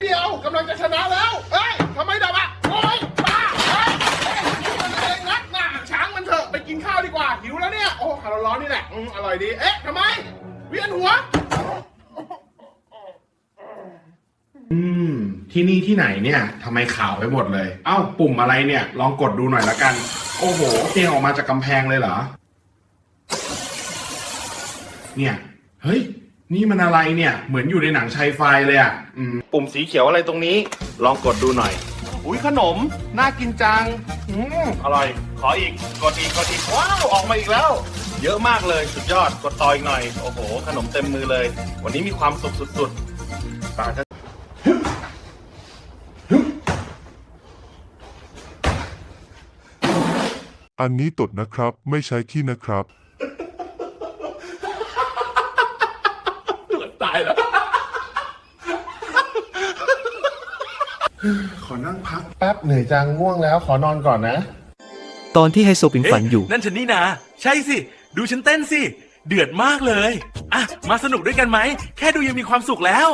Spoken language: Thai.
เดียวกำลังจะชนะแล้ว เฮ้ยทำไมดับอะโอยน่าช้างมันเถอะไปกินข้าวดีกว่า หิวแล้วเนี่ย โอ้ขาวร้อนนี่แหละอร่อยดี เอ๊ะทำไม เวียนหัว อืม ที่นี่ที่ไหนเนี่ยทำไมขาวไปหมดเลย เอ้า ปุ่มอะไรเนี่ย ลองกดดูหน่อยละกัน โอ้โหเตียออกมาจากกำแพงเลยเหรอ เนี่ย เฮ้ย นี่มันอะไรเนี่ย เหมือนอยู่ในหนังชัยไฟเลยอะอืมปุ่มสีเขียวอะไรตรงนี้ ลองกดดูหน่อย อุ้ยขนม น่ากินจัง อืมอร่อย ขออีก กดอีก กดอีก ว้าว ออกมาอีกแล้ว เยอะมากเลย สุดยอด กดต่ออีกหน่อย โอ้โห ขนมเต็มมือเลย วันนี้มีความสุขสุดๆปากจะอันนี้ตดนะครับ ไม่ใช้ขี้นะครับายแล้ว ขอนั่งพักแป๊บเหนื่อยจังง่วงแล้ว ขอนอนก่อนนะ ตอนที่ไฮโซปิงฝันอยู่ นั่นฉันนี่นา ใช่สิ ดูฉันเต้นสิ เดือดมากเลย อะ มาสนุกด้วยกันไหม แค่ดูยังมีความสุขแล้ว